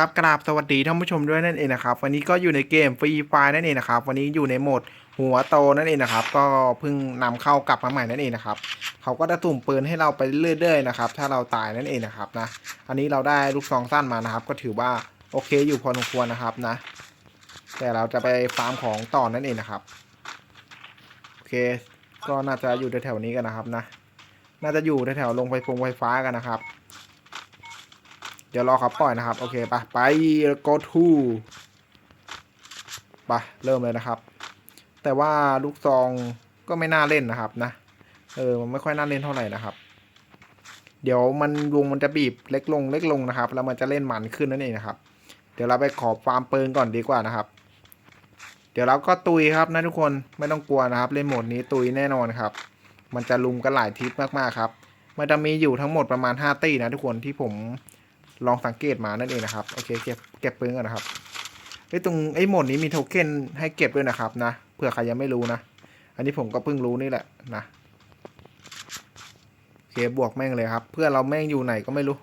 ครับกราบสวัสดีท่านผู้ชมด้วยนั่นเองนะครับ วันนี้ก็อยู่ในเกมฟรีไฟนั่นเองนะครับ วันนี้อยู่ในโหมดหัวโตนั่นเองนะครับ ก็เพิ่งนำเข้ากลับมาใหม่นั่นเองนะครับเขาก็จะสุ่มปืนให้เราไปเรื่อยๆนะครับ ถ้าเราตายนั่นเองนะครับนะ อันนี้เราได้ลูกซองสั้นมานะครับ ก็ถือว่าโอเคอยู่พอสมควรนะครับนะ แต่เราจะไปฟาร์มของต่อนั่นเองนะครับโอเค ก็น่าจะอยู่แถวๆนี้กันนะครับนะ น่าจะอยู่แถวๆลงไฟฟงไฟฟ้ากันนะครับ เดี๋ยวรอเขาปล่อยนะครับ โอเคไปไป go to ไปเริ่มเลยนะครับ แต่ว่าลูกซองก็ไม่น่าเล่นนะครับนะ เออมันไม่ค่อยน่าเล่นเท่าไหร่นะครับ เดี๋ยวมันวงมันจะบีบเล็กลงเล็กลงนะครับ แล้วมันจะเล่นมันขึ้นนั่นเองนะครับ เดี๋ยวเราไปขอฟาร์มปืนก่อนดีกว่านะครับ เดี๋ยวเราก็ตุยครับนะทุกคนไม่ต้องกลัวนะครับ เล่นโหมดนี้ตุยแน่นอนครับ มันจะลุมกันหลายทิศมากๆครับ มันจะมีอยู่ทั้งหมดประมาณ 5 ตี้นะทุกคนที่ผม ลองสังเกตมานั่นเองนะครับโอเคเก็บเก็บปืนก่อนนะครับไอ้ตรงไอ้โหมดนี้มีโทเค็นให้เก็บด้วยนะครับนะเผื่อใครยังไม่รู้นะ อันนี้ผมก็เพิ่งรู้นี่แหละนะโอเคบวกแม่งเลยครับ เพื่อนเราแม่งอยู่ไหนก็ไม่รู้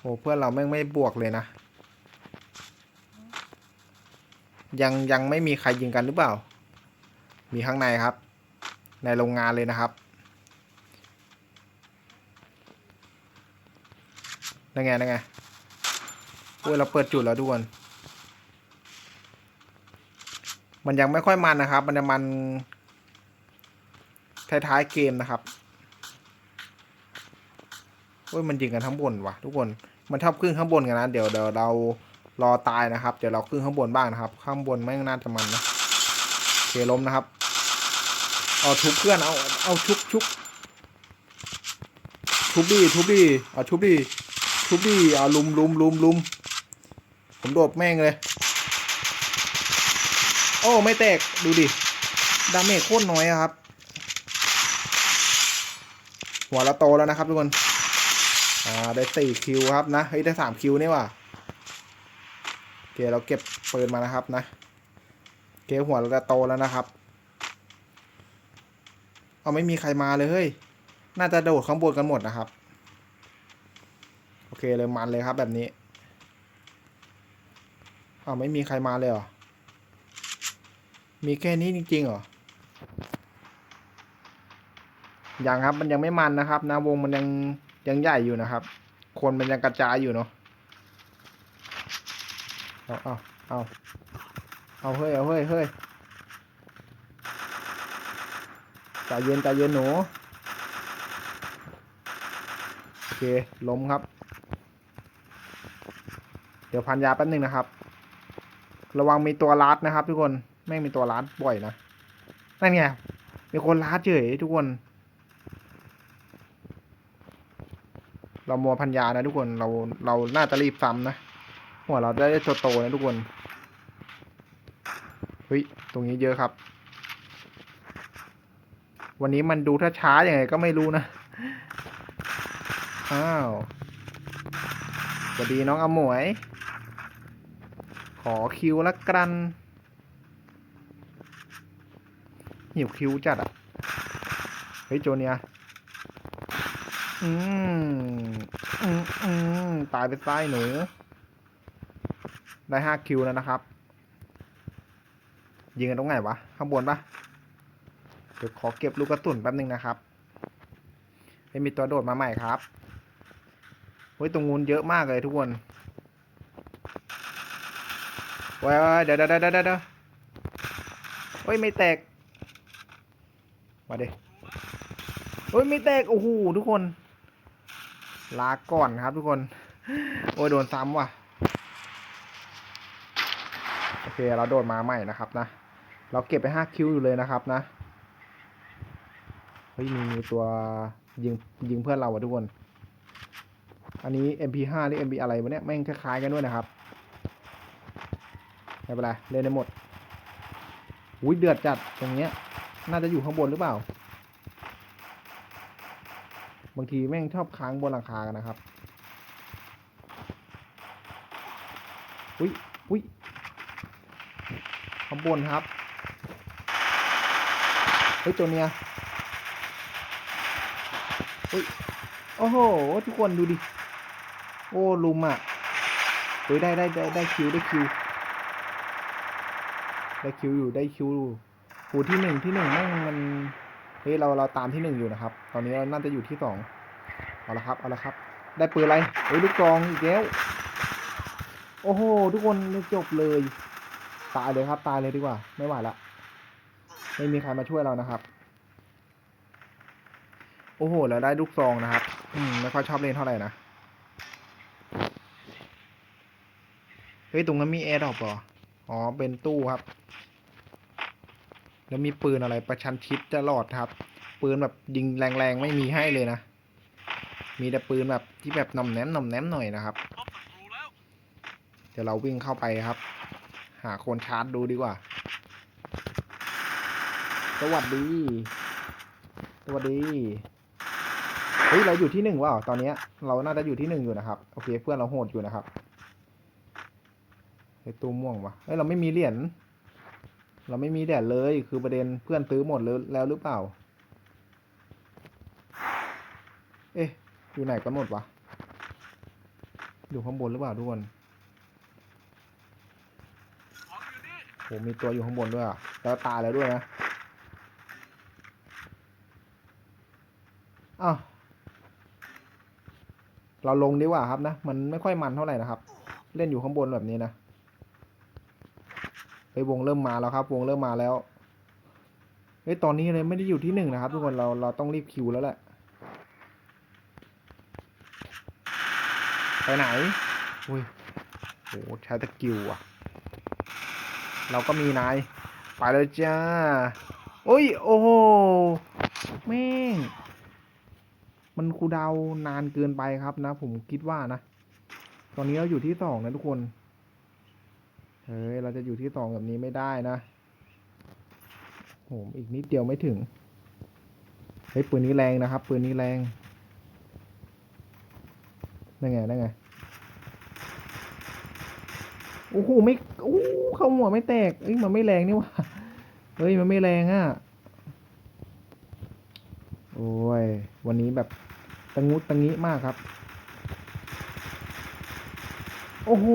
โอ้เพื่อนเราแม่งไม่บวกเลยนะ ยังยังไม่มีใครยิงกันหรือเปล่า มีข้างในครับ ในโรงงานเลยนะครับ นั่นไงนั่นไงโอ้ยเราเปิดจุดแล้วทุกคนมันยังไม่ค่อยมันนะครับ มันจะมันท้ายๆเกมนะครับโอ้ยมันยิงกันทั้งบนว่ะทุกคน มันชอบขึ้นข้างบนกันนะ เดี๋ยวเดี๋ยวเรารอตายนะครับ เดี๋ยวเราขึ้นข้างบนบ้างนะครับ ข้างบนไม่น่าจะมันนะเคล้มนะครับ เอาทุบเพื่อน เอา เอาชุบชุบทุบดีทุบดี เอาทุบดี ทุบดิเอาลุมลุมลุมลุมผมโดดแม่งเลย โอ้ไม่แตกดูดิ ดาเมจโคตรน้อยอะครับ หัวเราโตแล้วนะครับทุกคน อ่าได้สี่คิวครับนะ เฮ้ยได้สามคิวนี่ว่ะโอเคเราเก็บปืนมานะครับนะโอเคหัวเราจะโตแล้วนะครับ เอาไม่มีใครมาเลยเฮ้ย น่าจะโดดข้างบนกันหมดนะครับ เคเลยมันเลยครับแบบนี้อ้าวไม่มีใครมาเลยเหรอ มีแค่นี้จริงๆเหรอ ยังครับมันยังไม่มันนะครับนะวงมันยังยังใหญ่อยู่นะครับ คนมันยังกระจายอยู่เนาะ เอาเอาเอาเอาเฮ้ยเอาเฮ้ยเฮ้ยใจเย็นใจเย็นหนู โอเคล้มครับ เดี๋ยวพันยาแป๊บนึงนะครับ ระวังมีตัวลัดนะครับ ทุกคนแม่งมีตัวลัดบ่อยนะนั่นไงมีคนลัดเฉยทุกคน เรามัวพันยานะทุกคนเราเราน่าจะรีบซ้ำนะหัวเราได้โตๆนะทุกคนเฮ้ยตรงนี้เยอะครับ วันนี้มันดูถ้าช้าอย่างไงก็ไม่รู้นะอ้าวสวัสดีน้องอมวย ขอคิวละกันหิวคิวจัดอะ เฮ้ย โจเนีย อืม อืมอืมตายไปใต้หนู ได้ห้าคิวแล้วนะครับ ยิงกันตรงไหนวะ ข้างบนปะเดี๋ยวขอเก็บลูกกระสุนแป๊บนึงนะครับไม่มีตัวโดดมาใหม่ครับ เฮ้ย ตรงงูนเยอะมากเลยทุกคน ว้ายเดี๋ยวเดี๋ยวเดี๋ยวเดี๋ยวเดี๋ยวเฮ้ยไม่แตก มาดิเฮ้ยไม่แตก โอ้โหทุกคน ลาก่อนครับทุกคน โอ้ยโดนซ้ำว่ะ โอเคเราโดดมาใหม่นะครับนะ เราเก็บไปห้าคิวอยู่เลยนะครับนะ เฮ้ยมีมีตัวยิงยิงเพื่อนเราอะทุกคน อันนี้ MP5 หรือ MP อะไรวะเนี่ยแม่งคล้ายๆกันด้วยนะครับ ไม่เป็นไรเล่นได้หมดอุ้ยเดือดจัดตรงเนี้ย น่าจะอยู่ข้างบนหรือเปล่า บางทีแม่งชอบค้างบนหลังคากันนะครับอุ้ยอุ้ยข้างบนครับเฮ้ยตัวเนี้ยโอ้โห ทุกคนดูดิ โอ้ลุมอะฮ้ยได้ได้ได้ได้คิวได้คิว ได้คิวอยู่ได้คิวอยู่โหที่หนึ่งที่หนึ่งแม่งมันเฮ้ยเราเราตามที่หนึ่งอยู่นะครับ ตอนนี้เราน่าจะอยู่ที่สองเอาละครับเอาละครับ ได้ปืนอะไรเฮ้ยลูกกรองอีกแล้วโอ้โหทุกคนจบเลยตายเลยครับ ตายเลยดีกว่า ไม่ไหวละไม่มีใครมาช่วยเรานะครับ โอ้โหแล้วได้ลูกซองนะครับ อืมไม่ค่อยชอบเล่นเท่าไหร่นะเฮ้ยตรงนั้นมีแอร์ดรอปเหรอ อ๋อ เป็นตู้ครับ แล้วมีปืนอะไรประชันชิดตลอดครับ ปืนแบบยิงแรงๆไม่มีให้เลยนะ มีแต่ปืนแบบที่แบบน่อมแนมน่อมแนมหน่อยนะครับ เดี๋ยวเราวิ่งเข้าไปครับ หาคนชาร์จดูดีกว่า สวัสดี สวัสดี เฮ้ยเราอยู่ที่หนึ่งว่ะตอนนี้เราน่าจะอยู่ที่หนึ่งอยู่นะครับ โอเค เพื่อนเราโหดอยู่นะครับ ไอตู้ม่วงวะเฮ้ยเราไม่มีเหรียญเราไม่มีเหรียญเลยคือประเด็นเพื่อนซื้อหมดแล้วแล้วหรือเปล่า เอ๊ะอยู่ไหนกันหมดวะอยู่ข้างบนหรือเปล่าทุกคนโหมีตัวอยู่ข้างบนด้วยอะแล้วตายแล้วด้วยนะอ้าวเราลงดีกว่าครับนะ มันไม่ค่อยมันเท่าไหร่นะครับ เล่นอยู่ข้างบนแบบนี้นะ ไปวงเริ่มมาแล้วครับ วงเริ่มมาแล้วเฮ้ยตอนนี้เลยไม่ได้อยู่ที่หนึ่งนะครับทุกคนเราเราต้องรีบคิวแล้วแหละไปไหนอุ้ยโหใช้ตะกิวอะ เราก็มีนายไปเลยจ้าโอ้ยโอ้โหแม่งมันคูดาวนานเกินไปครับนะ ผมคิดว่านะ ตอนนี้เราอยู่ที่สองนะทุกคน เฮ้ย เราจะอยู่ที่สองแบบนี้ไม่ได้นะโหอีกนิดเดียวไม่ถึง เฮ้ย ปืนนี้แรงนะครับ ปืนนี้แรง นั่นไง นั่นไง โอ้โห ไม่ โอ้เข้าหัวไม่แตก เอ้ย มันไม่แรงนี่หว่าเฮ้ย มันไม่แรงอะ โอ้ย วันนี้แบบตะงุดตะงิมากครับ โอ้โห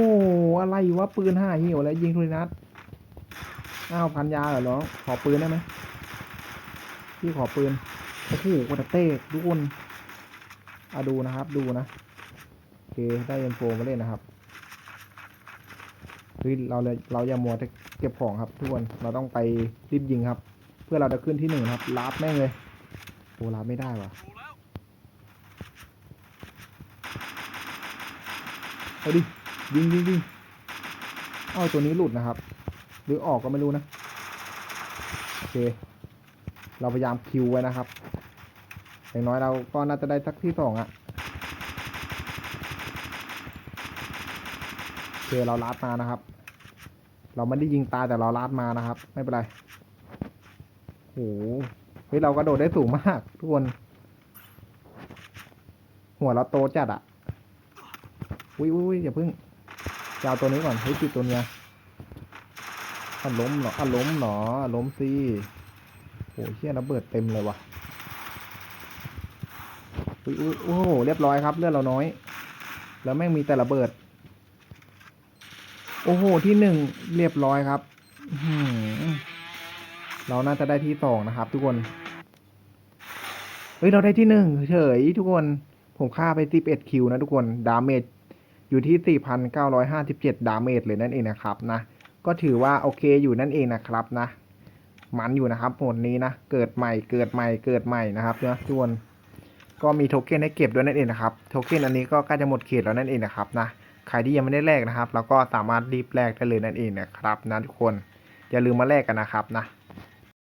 อะไรวะปืนห้าเหี่ยวแล้วยิงทุนนัดอ้าวพันยาเหรอน้องขอปืนได้ไหมพี่ขอปืน โอ้โหกระเต้ทุกคนอะดูนะครับ ดูนะ โอเค ได้เอ็นโฟมาเล่นนะครับเฮ้ยเราเลยเราอย่ามัวแต่เก็บของครับ ทุกคน เราต้องไปรีบยิงครับ เพื่อเราจะขึ้นที่หนึ่งครับลาบแม่งเลยโอ้ลาบไม่ได้ว่ะเอาดิ ยิงยิงยิงเอาตัวนี้หลุดนะครับ หรือออกก็ไม่รู้นะ โอเค เราพยายามคิวไว้นะครับ อย่างน้อยเราก็น่าจะได้สักที่สองอะโอเคเราลาดมานะครับ เราไม่ได้ยิงตาแต่เราลาดมานะครับ ไม่เป็นไรโหเฮ้ยเรากระโดดได้สูงมากทุกคน หัวเราโตจัดอะวิววิอย่าเพิ่ง จะเอาตัวนี้ก่อนเฮ้ยติดตัวเนี้ยอะล้มเหรออะล้มเหรออะล้มสิโอ้ยเฮียระเบิดเต็มเลยว่ะอุ้ยโอ้โหเรียบร้อยครับเลือดเราน้อย แล้วแม่งมีแต่ระเบิด โอ้โหที่หนึ่งเรียบร้อยครับเราน่าจะได้ที่สองนะครับ ทุกคนเฮ้ยเราได้ที่หนึ่งเฉยทุกคน ผมฆ่าไป11คิวนะทุกคน ดาเมจ อยู่ที่ 4,957 ดาเมจเลยนั่นเองนะครับนะ ก็ถือว่าโอเคอยู่นั่นเองนะครับนะ มันอยู่นะครับผลนี้นะ เกิดใหม่ เกิดใหม่ เกิดใหม่นะครับนะทุกคนก็มีโทเค็นให้เก็บด้วยนั่นเองนะครับ โทเค็นอันนี้ก็ใกล้จะหมดเขตแล้วนั่นเองนะครับนะ ใครที่ยังไม่ได้แลกนะครับ เราก็สามารถรีบแลกได้เลยนั่นเองนะครับนะทุกคน อย่าลืมมาแลกกันนะครับนะ